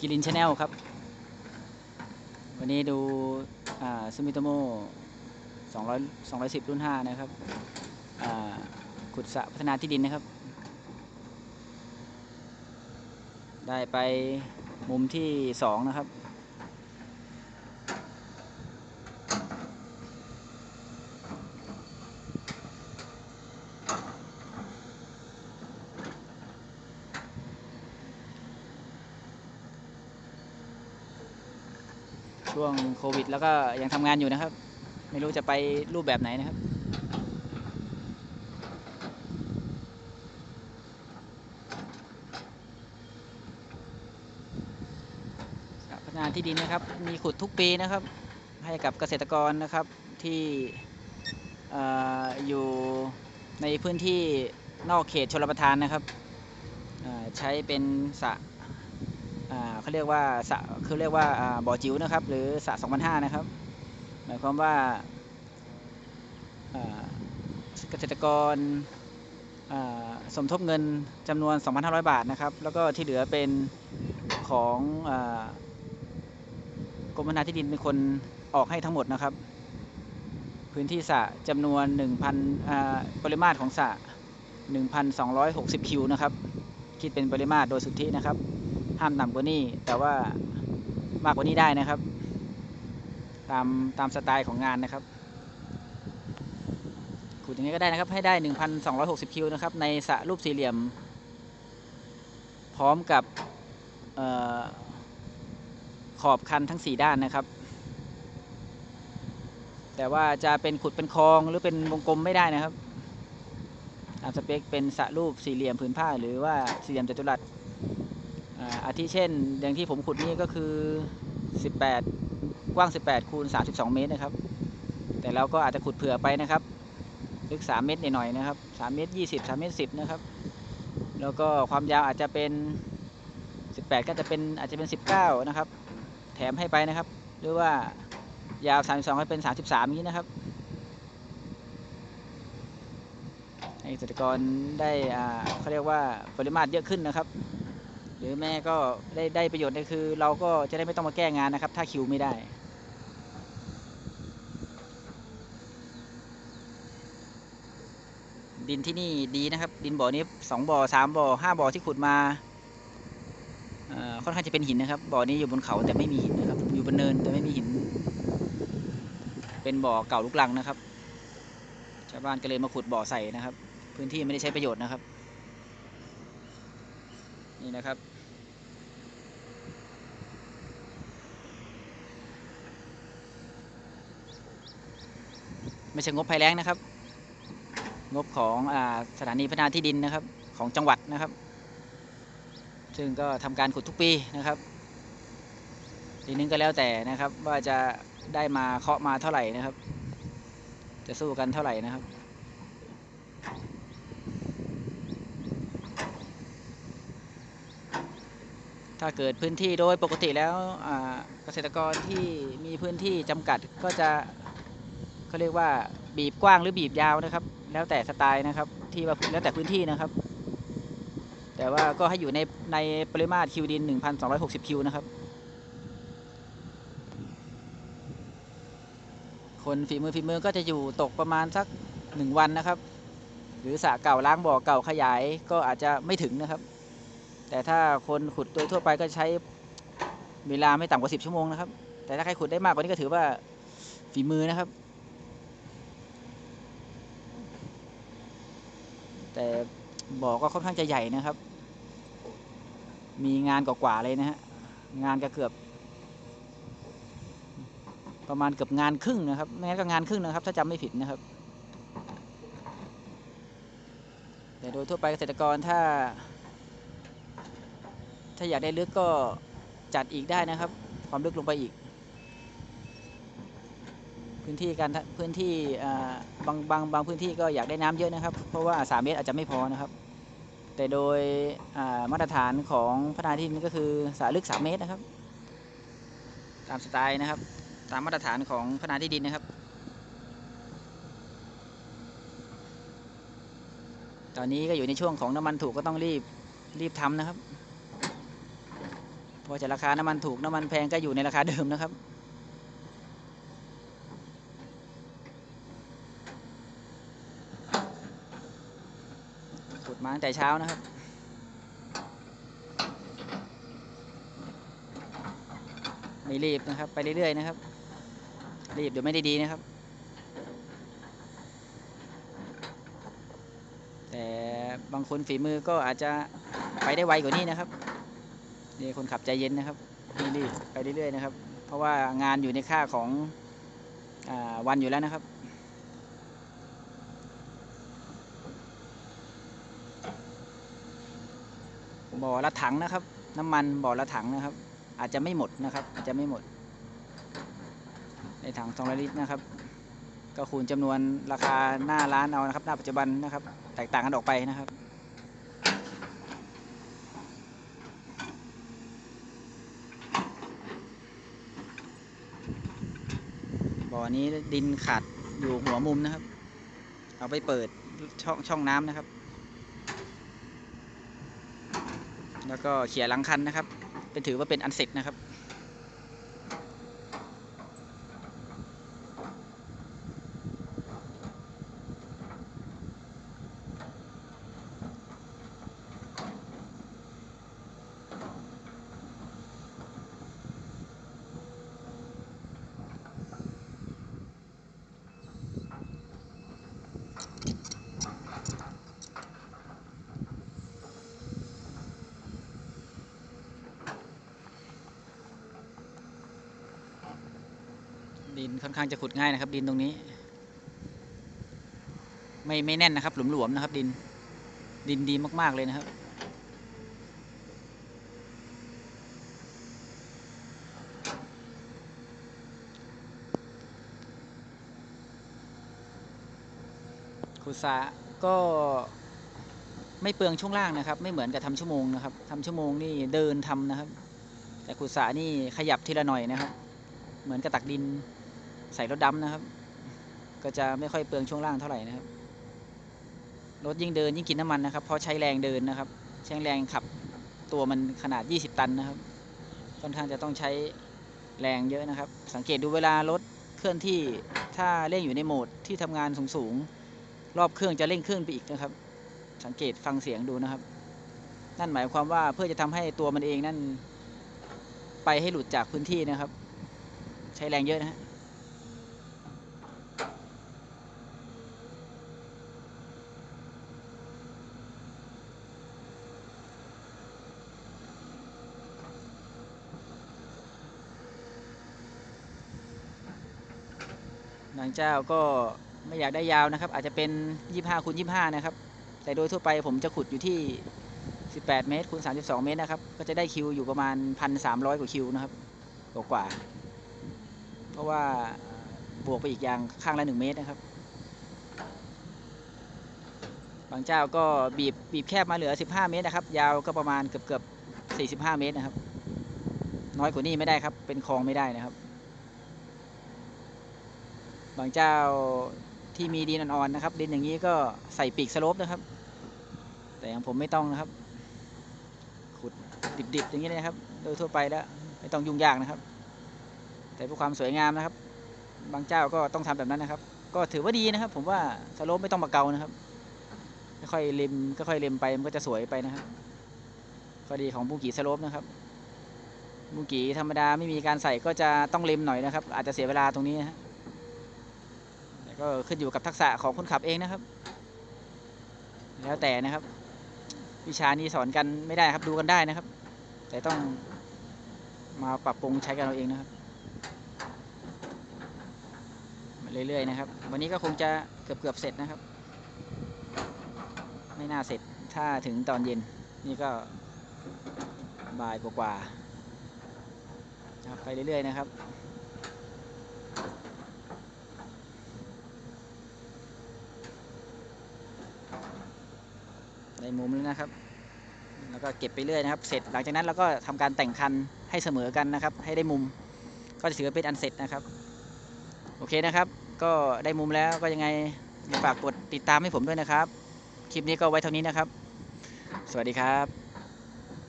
กิลินชาแนลครับ วันนี้ดูซูมิโตโม200 210 รุ่น 5 นะครับขุดสะพัฒนาที่ดินนะครับ ได้ไปมุมที่ 2 นะครับ ช่วงโควิด แล้วก็ยังทำงานอยู่นะครับ ไม่รู้จะไปรูปแบบไหนนะครับพัฒนาที่ดินนะครับ มีขุดทุกปีนะครับ ให้กับเกษตรกรนะครับที่อออยู่ในพื้นที่นอกเขตชลประทานนะครับ ใช้เป็นสระ เขาเรียกว่าสะคือเรียกว่าบ่อจิ๋วนะครับ หรือสระ2005นะครับ หมายความว่าเกษตรกรสมทบเงินจำนวน 2,500 บาทนะครับ แล้วก็ที่เหลือเป็นของอกรมพัฒนาที่ดินเป็นคนออกให้ทั้งหมดนะครับ พื้นที่สระจำนวน 1,000 ปริมาตรของสระ1,260 คิวนะครับ คิดเป็นปริมาตรโดยสุทธินะครับ ห้ามต่ำกว่านี้ แต่ว่ามากกว่านี้ได้นะครับ ตามตามสไตล์ของงานนะครับขุดอย่างนี้ก็ได้นะครับ ให้ได้ 1,260 คิวนะครับ ในสระรูปสี่เหลี่ยม พร้อมกับออขอบคันทั้ง 4 ด้านนะครับ แต่ว่าจะเป็นขุดเป็นคลองหรือเป็นวงกลมไม่ได้นะครับตามสเปคเป็นสระรูปสี่เหลี่ยมผืนผ้า หรือว่าสี่เหลี่ยมจัตุรัส อาทิเช่น อย่างที่ผมขุดนี่ก็คือ 18 กว้าง 18 คูณ 32 เมตรนะครับ แต่เราก็อาจจะขุดเผื่อไปนะครับ ลึก 3 เมตรหน่อยๆนะครับ 3 เมตร 20 3 เมตร 10 นะครับ แล้วก็ความยาวอาจจะเป็น 18 ก็จะเป็นอาจจะเป็น 19 นะครับ แถมให้ไปนะครับ หรือว่ายาว 32 ให้เป็น 33นี้นะครับให้เกษตรกรได้เขาเรียกว่าปริมาตรเยอะขึ้นนะครับ รือแม่ก็ได้ได้ประโยชน์ก็คือ เราก็จะได้ไม่ต้องมาแก้งานนะครับ ถ้าคิวไม่ได้ ดินที่นี่ดีนะครับ ดินบ่อนี้สองบ่อสามบ่อห้าบ่อที่ขุดมาค่อนข้างจะเป็นหินนะครับ บ่อนี้อยู่บนเขาแต่ไม่มีหินนะครับ อยู่บนเนินแต่ไม่มีหิน เป็นบ่อเก่าลุกลังนะครับ ชาวบ้านก็เลยมาขุดบ่อใส่นะครับ พื้นที่ไม่ได้ใช้ประโยชน์นะครับ นี่นะครับ ไม่ใช่งบภัยแล้งนะครับ งบของอสถานีพัฒนาที่ดินนะครับ ของจังหวัดนะครับ ซึ่งก็ทำการขุดทุกปีนะครับ ทีนึงก็แล้วแต่นะครับ ว่าจะได้มาเคาะมาเท่าไหร่นะครับ จะสู้กันเท่าไหร่นะครับถ้าเกิดพื้นที่โดยปกติแล้วเกษตรกรที่มีพื้นที่จำกัดก็จะ เขาเรียกว่าบีบกว้างหรือบีบยาวนะครับ แล้วแต่สไตล์นะครับ ที่ว่าแล้วแต่พื้นที่นะครับ แต่ว่าก็ให้อยู่ในในปริมาตรคิวดิน 1,260 คิวนะครับ คนฝีมือฝีมือก็จะอยู่ตกประมาณสักหนึ่งวันนะครับ หรือสระเก่าล้างบ่อเก่าขยายก็อาจจะไม่ถึงนะครับ แต่ถ้าคนขุดโดยทั่วไปก็ใช้เวลาไม่ต่ำกว่า 10 ชั่วโมงนะครับ แต่ถ้าใครขุดได้มากกว่านี้ก็ถือว่าฝีมือนะครับ แต่บ่อก็ค่อนข้างจะใหญ่นะครับ มีงานกว่าๆเลยนะฮะ งานก็เกือบ ประมาณเกือบงานครึ่งนะครับไม่งั้นก็งานครึ่งนะครับ ถ้าจำไม่ผิดนะครับ แต่โดยทั่วไปเกษตรกรถ้า ถ้าอยากได้ลึกก็จัดอีกได้นะครับ ความลึกลงไปอีก พื้นที่การพื้นที่บางบางบางพื้นที่ก็อยากได้น้ำเยอะนะครับ เพราะว่า 3 เมตรอาจจะไม่พอนะครับ แต่โดยมาตรฐานของพัฒนาที่ดินก็คือสระลึก 3 เมตรนะครับ ตามสไตล์นะครับ ตามมาตรฐานของพัฒนาที่ดินนะครับ ตอนนี้ก็อยู่ในช่วงของน้ำมันถูกก็ต้องรีบรีบทำนะครับพอจะราคาน้ำมันถูกน้ำมันแพงก็อยู่ในราคาเดิมนะครับ ขุด มาตั้งแต่เช้านะครับ ไม่รีบนะครับ ไปเรื่อยๆนะครับ รีบเดี๋ยวไม่ได้ดีนะครับ แต่บางคนฝีมือก็อาจจะไปได้ไวกว่านี้นะครับนี่คนขับใจเย็นนะครับไม่รีบไปเรื่อยๆนะครับ เพราะว่างานอยู่ในค่าของอวันอยู่แล้วนะครับ บ่อละถังนะครับ น้ำมันบ่อละถังนะครับ อาจจะไม่หมดนะครับอาจจะไม่หมด ในถัง200ลิตรนะครับ ก็คูณจำนวนราคาหน้าร้านเอานะครับ หน้าปัจจุบันนะครับ แตกต่างกันออกไปนะครับบ่อนี้ดินขาดอยู่หัวมุมนะครับ เอาไปเปิดช่องช่องน้ำนะครับ แล้วก็เขี่ยหลังคันนะครับ เป็นถือว่าเป็นอันเสร็จนะครับ ดินค่อนข้างจะขุดง่ายนะครับ ดินตรงนี้ ไม่ไม่แน่นนะครับ หลวมๆนะครับ ดิน ดินดีมาก ๆ เลยนะครับขุดสะก็ไม่เปลืองช่วงล่างนะครับ ไม่เหมือนกับทำชั่วโมงนะครับทำชั่วโมงนี่เดินทำนะครับ แต่ขุดสะนี่ขยับทีละหน่อยนะครับ เหมือนกระตักดิน ใส่รถดำนะครับ ก็จะไม่ค่อยเปลืองช่วงล่างเท่าไหร่นะครับ รถยิ่งเดินยิ่งกินน้ำมันนะครับ เพราะใช้แรงเดินนะครับ ใช้แรงขับตัวมันขนาด 20 ตันนะครับ ค่อนข้างจะต้องใช้แรงเยอะนะครับ สังเกตดูเวลารถเคลื่อนที่ถ้าเร่งอยู่ในโหมดที่ทำงานสูงๆ รอบเครื่องจะเร่งเครื่องไปอีกนะครับ สังเกตฟังเสียงดูนะครับ นั่นหมายความว่าเพื่อจะทำให้ตัวมันเองนั่นไปให้หลุดจากพื้นที่นะครับ ใช้แรงเยอะนะฮะางเจ้าก็ไม่อยากได้ยาวนะครับ อาจจะเป็น 25คูณ25 นะครับ แต่โดยทั่วไปผมจะขุดอยู่ที่ 18 เมตรคูณ32 เมตรนะครับ ก็จะได้คิวอยู่ประมาณ 1,300 กว่าคิวนะครับกว่าๆเพราะว่าบวกไปอีกอย่างข้างละ 1 เมตรนะครับ บางเจ้าก็บีบบีบแคบมาเหลือ 15 เมตรนะครับ ยาวก็ประมาณเกือบเกือบ45 เมตรนะครับ น้อยกว่านี้ไม่ได้ครับ เป็นคลองไม่ได้นะครับ บางเจ้าที่มีดินอ่อนๆนะครับ ดินอย่างนี้ก็ใส่ปีกสโลปนะครับ แต่อย่างผมไม่ต้องนะครับ ขุดดิบๆ อย่างนี้เลยนะครับ โดยทั่วไปแล้วไม่ต้องยุ่งยากนะครับ แต่เพื่อความสวยงามนะครับ บางเจ้าก็ต้องทำแบบนั้นนะครับ ก็ถือว่าดีนะครับ ผมว่าสโลปไม่ต้องมาเกานะครับค่อยเล็มค่อยเล็มไปมันก็จะสวยไปนะครับข้อดีของบุกีสโลปนะครับบุกีธรรมดาไม่มีการใส่ก็จะต้องเล็มหน่อยนะครับ อาจจะเสียเวลาตรงนี้นะฮะ ก็ขึ้นอยู่กับทักษะของคนขับเองนะครับ แล้วแต่นะครับ วิชานี้สอนกันไม่ได้ครับดูกันได้นะครับ แต่ต้องมาปรับปรุงใช้กันเราเองนะครับมาเรื่อยๆนะครับ วันนี้ก็คงจะเกือบๆเสร็จนะครับ ไม่น่าเสร็จถ้าถึงตอนเย็น นี่ก็บ่ายกว่าๆนะครับไปเรื่อยๆนะครับ ในมุมแล้วนะครับ แล้วก็เก็บไปเรื่อยนะครับ เสร็จหลังจากนั้นเราก็ทำการแต่งคันให้เสมอกันนะครับ ให้ได้มุม ก็จะถือเป็นอันเสร็จนะครับ โอเคนะครับ ก็ได้มุมแล้วก็ยังไงฝากกดติดตามให้ผมด้วยนะครับ คลิปนี้ก็ไว้เท่านี้นะครับ สวัสดีครับ